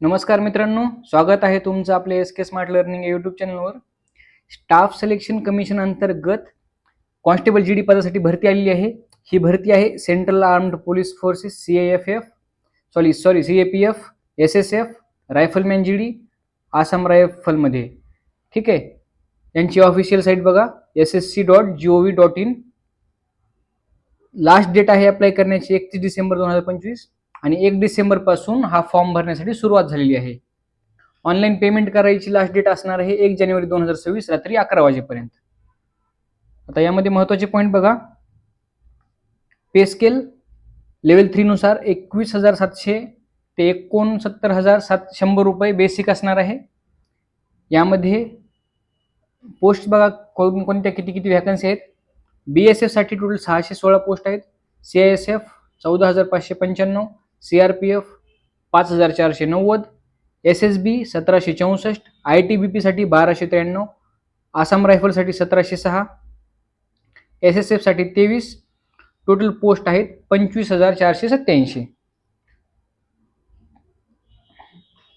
नमस्कार मित्रांनो स्वागत आहे तुमचं आपल्या S K smart learning YouTube चॅनलवर स्टाफ सिलेक्शन कमिशन अंतर्गत कॉन्स्टेबल जी डी पदासाठी भरती आलेली आहे. ही भरती आहे central armed police forces C F F sorry sorry C A P F S S F rifleman G D Assam रायफलमध्ये ठीक आहे? यांची ऑफिशियल साईट बघा S S C dot G O V dot in last date आहे apply करण्याची एकतीस डिसेंबर दोन हजार पंचवीस. आणि एक डिसेंबरपासून हा फॉर्म भरण्यासाठी सुरुवात झालेली आहे. ऑनलाईन पेमेंट करायची लास्ट डेट असणार आहे एक जानेवारी दोन हजार सव्वीस रात्री अकरा वाजेपर्यंत. आता यामध्ये महत्त्वाचे पॉईंट बघा. पे स्केल लेवल थ्रीनुसार एकवीस हजार सातशे ते एकोणसत्तर हजार सात शंभर रुपये बेसिक असणार आहे. यामध्ये पोस्ट बघा कोण कोणत्या किती किती व्हॅकन्सी आहेत? बी एस एफसाठी टोटल सहाशे सोळा पोस्ट आहेत. सी आय एस एफ चौदा हजार पाचशे पंच्याण्णव. सी आर पी एफ पाच हजार चारशे नव्वद एस एस बी सतराशे चौसष्ट आय टी बी पीसाठी बाराशे त्र्याण्णव आसाम रायफलसाठी सतराशे सहा एस एस एफसाठी तेवीस टोटल पोस्ट आहेत पंचवीस हजार चारशे सत्याऐंशी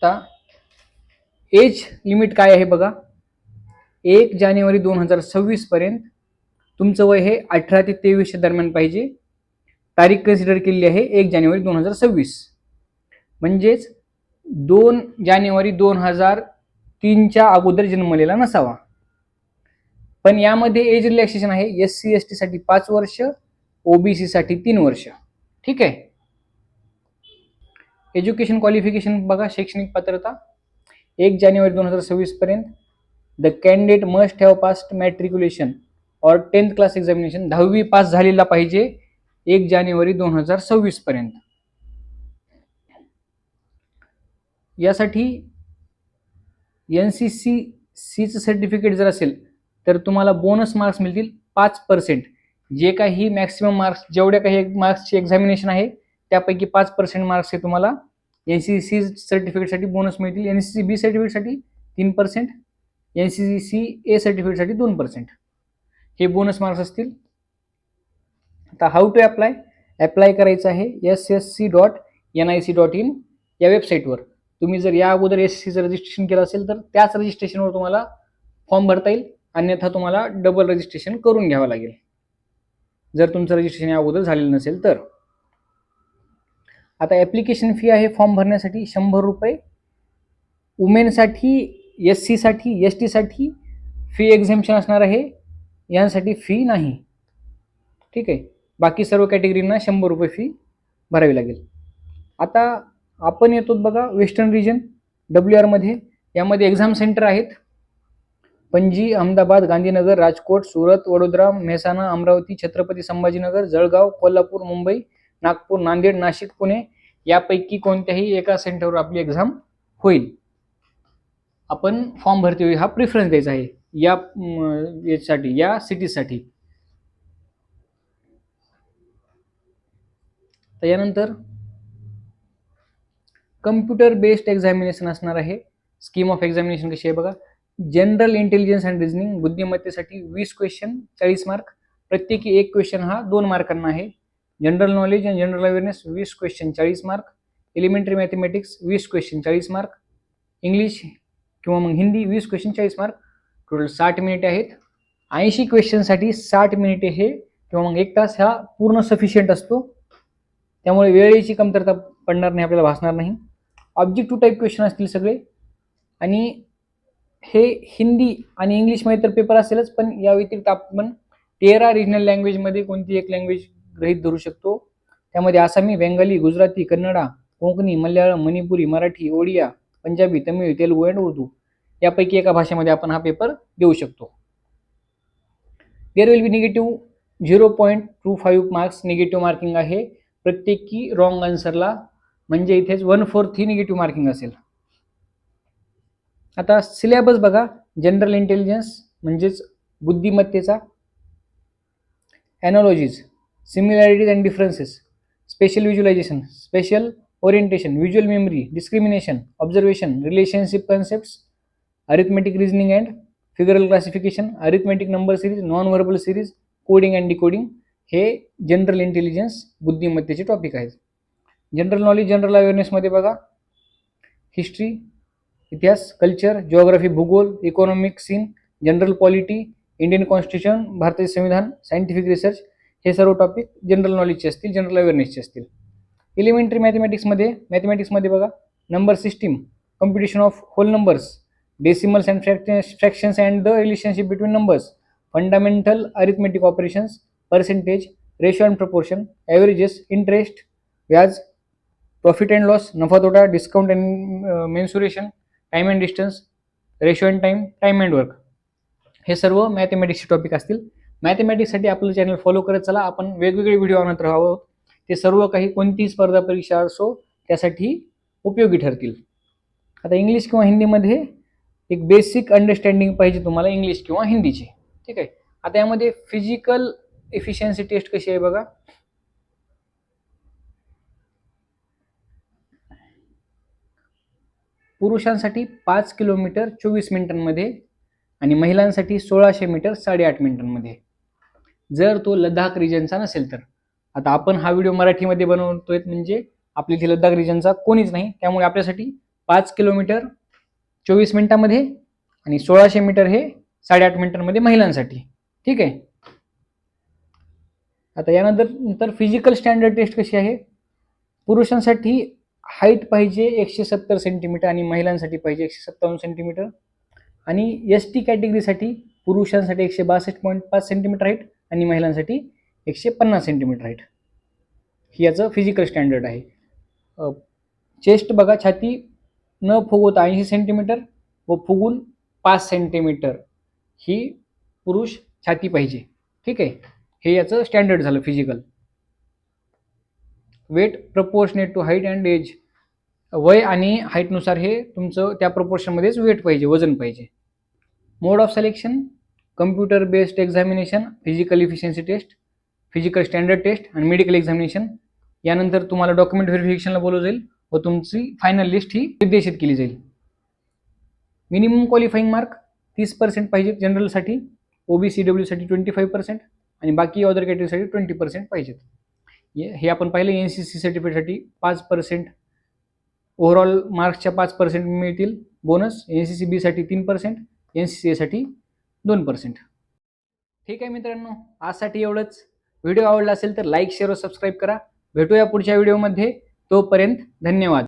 आता एज लिमिट काय आहे बघा? एक जानेवारी दोन हजार सव्वीस पर्यंत तुमचं वय हे अठरा ते तेवीसच्या दरम्यान पाहिजे. तारीख कन्सिडर केलेली आहे एक जानेवारी दोन हजार सव्वीस. म्हणजेच दोन जानेवारी दोन हजार तीनच्या अगोदर जन्मलेला नसावा. पण यामध्ये एज रिलॅक्सेशन आहे एस सी एस टीसाठी पाच वर्ष ओबीसीसाठी तीन वर्ष. ठीक आहे? एज्युकेशन क्वालिफिकेशन बघा शैक्षणिक पात्रता. एक जानेवारी दोन हजार सव्वीस पर्यंत the candidate must have passed matriculation और टेन्थ क्लास एक्झामिनेशन दहावी पास झालेला पाहिजे एक जानेवारी दोन हजार सव्वीस पर्यंत. यासाठी एन सी सी सीचं सर्टिफिकेट जर असेल तर तुम्हाला बोनस मार्क्स मिळतील पाच पर्सेंट जे काही मॅक्सिमम मार्क्स जेवढ्या काही मार्क्सची एक्झामिनेशन आहे त्यापैकी पाच पर्सेंट मार्क्स हे तुम्हाला एन सी सी सर्टिफिकेटसाठी बोनस मिळतील. एन सी सी बी सर्टिफिकेटसाठी तीन percent N C C A सर्टिफिकेटसाठी दोन पर्सेंट हे बोनस मार्क्स असतील. आता हाऊ टू अप्लाय अप्लाय करायचं आहे S S C dot N I C dot in या वेबसाईटवर तुम्ही जर या अगोदर एस सीचं रजिस्ट्रेशन केलं असेल तर त्याच रजिस्ट्रेशनवर तुम्हाला फॉर्म भरता येईल. अन्यथा तुम्हाला डबल रजिस्ट्रेशन करून घ्यावं लागेल. जर तुमचं रजिस्ट्रेशन या अगोदर झालेलं नसेल तर. आता ॲप्लिकेशन फी आहे फॉर्म भरण्यासाठी शंभर रुपये. वुमेनसाठी एस सीसाठी एस टीसाठी फी एक्झेम्शन असणार आहे. यांसाठी फी नाही. ठीक आहे? बाकी सर्व कॅटेगरींना शंभर रुपये फी भरावी लागेल. आता आपण येतो बघा वेस्टर्न रिजन डब्ल्यू आरमध्ये यामध्ये एक्झाम सेंटर आहेत. पणजी अहमदाबाद गांधीनगर राजकोट सुरत वडोदरा मेहसाणा अमरावती छत्रपती संभाजीनगर जळगाव कोल्हापूर मुंबई नागपूर नांदेड नाशिक पुणे यापैकी कोणत्याही एका सेंटरवर आपली एक्झाम होईल. आपण फॉर्म भरती हा प्रिफरन्स द्यायचा आहे. या यासाठी या सिटीसाठी त्यानंतर कम्प्युटर बेस्ड एक्झामिनेशन असणार आहे. स्कीम ऑफ एक्झामिनेशन कशी आहे बघा? जनरल इंटेलिजन्स अँड रिझनिंग बुद्धिमत्तेसाठी वीस क्वेश्चन चाळीस मार्क प्रत्येकी एक क्वेश्चन हा दोन मार्कांना आहे. General knowledge and general awareness वीस क्वेश्चन चाळीस मार्क एलिमेंटरी मॅथमॅटिक्स वीस क्वेश्चन चाळीस मार्क इंग्लिश किंवा मग हिंदी वीस क्वेश्चन चाळीस मार्क टोटल साठ मिनिटे आहेत. ऐंशी क्वेश्चनसाठी साठ मिनिटे हे किंवा मग एक तास हा पूर्ण सफिशियंट असतो. त्यामुळे वेळेची कमतरता पडणार नाही आपल्याला भासणार नाही. ऑब्जेक्टिव्ह टाईप क्वेश्चन असतील सगळे. आणि हे हिंदी आणि इंग्लिशमध्ये तर पेपर असेलच पण या व्यतिरिक्त आपण तेरा रिजनल लँग्वेजमध्ये कोणती एक लँग्वेज गृहित धरू शकतो? त्यामध्ये आसामी बेंगाली गुजराती कन्नडा कोकणी मल्याळम मणिपुरी मराठी ओडिया पंजाबी तमिळ तेलुगू अँड उर्दू. यापैकी एका भाषेमध्ये आपण हा पेपर देऊ शकतो. There will be negative zero point two five marks negative marking आहे. प्रत्येकी रॉंग आन्सरला म्हणजे इथेच वन फोर्थ ही निगेटिव्ह मार्किंग असेल. आता सिलेबस बघा जनरल इंटेलिजन्स म्हणजेच बुद्धिमत्तेचा analogies similarities and differences spatial visualisation spatial orientation visual memory discrimination observation relationship concepts arithmetic reasoning and figural classification arithmetic number series non verbal series coding and decoding हे general intelligence बुद्धिमत्तेचे topic आहेत. General knowledge general अवेअरनेसमध्ये बघा. History इतिहास culture geography भूगोल economic scene general polity Indian constitution भारतीय संविधान scientific research हे सर्व टॉपिक जनरल नॉलेजचे असतील जनरल अवेअरनेसचे असतील. एलिमेंटरी मॅथमॅटिक्समध्ये मॅथमॅटिक्समध्ये बघा. Number system competition of whole numbers decimals and fractions and the relationship between numbers fundamental arithmetic operations percentage ratio and proportion averages interest व्याज प्रॉफिट अँड लॉस नफा तोटा discount and mensuration time and distance ratio and time time and work हे सर्व मॅथमॅटिक्सचे topic असतील. मॅथमॅटिक्ससाठी आपलं channel follow करत चला. आपण वेगवेगळे व्हिडिओ आणत राहावं ते सर्व काही कोणतीही स्पर्धा परीक्षा असो त्यासाठी उपयोगी ठरतील. आता इंग्लिश किंवा हिंदीमध्ये एक बेसिक अंडरस्टँडिंग पाहिजे तुम्हाला इंग्लिश किंवा हिंदीची. ठीक आहे? आता यामध्ये फिजिकल एफिशियन्सी टेस्ट कशी आहे बघा. पुरुषांसाठी पाच किलोमीटर चोवीस मिनिटांमध्ये आणि महिलांसाठी सोळाशे मीटर साडेआठ मिनिटांमध्ये. जर तो लडाख रिजनचा नसेल तर. आता आपण हा व्हिडिओ मराठीमध्ये बनवतोय म्हणजे आपल्या इथे लडाख रिजनचा कोणीच नाही. त्यामुळे आपल्यासाठी पाच किलोमीटर चोवीस मिनिटांमध्ये आणि सोळाशे मीटर हे साडेआठ मिनिटांमध्ये महिलांसाठी. ठीक आहे? आता यानंतर नंतर फिजिकल स्टँडर्ड टेस्ट कशी आहे? पुरुषांसाठी हाईट पाहिजे एकशे सत्तर सेंटीमीटर आणि महिलांसाठी पाहिजे एकशे सत्तावन्न सेंटीमीटर आणि एस टी कॅटेगरीसाठी पुरुषांसाठी एकशे बासष्ट पॉईंट पाच सेंटीमीटर हाईट आणि महिलांसाठी एकशे पन्नास सेंटीमीटर हाईट ही याचं फिजिकल स्टँडर्ड आहे. चेस्ट बघा छाती न फुगवता ऐंशी सेंटीमीटर व फुगून पाच सेंटीमीटर ही पुरुष छाती पाहिजे. ठीक आहे? हे याचं स्टँडर्ड झालं physical weight proportionate to height and age वय आणि हाईटनुसार हे तुमचं त्या प्रपोर्शनमध्येच वेट पाहिजे वजन पाहिजे. Mode of selection computer based examination physical efficiency test physical standard test आणि मेडिकल एक्झामिनेशन यानंतर तुम्हाला डॉक्युमेंट व्हेरिफिकेशनला बोलवलं जाईल व तुमची फायनल लिस्ट ही निर्देशित केली जाईल. मिनिमम क्वालिफाईंग मार्क तीस पर्सेंट पाहिजे जनरलसाठी ओबीसी डब्ल्यूसाठी ट्वेंटी फाईव्ह पर्सेंट आणि बाकी अदर कॅटेगरीसाठी ट्वेंटी पर्सेंट पाहिजेत. हे आपण पाहिलं एन सी सी सर्टिफिकेटसाठी पाच पर्सेंट ओव्हरऑल मार्क्सच्या पाच पर्सेंट मिळतील. बोनस एन सी सी बीसाठी तीन पर्सेंट एन सी सी एसाठी दोन पर्सेंट ठीक आहे मित्रांनो आजसाठी एवढंच. व्हिडिओ आवडला असेल तर लाईक शेअर व सबस्क्राईब करा. भेटूया पुढच्या व्हिडिओमध्ये तोपर्यंत धन्यवाद.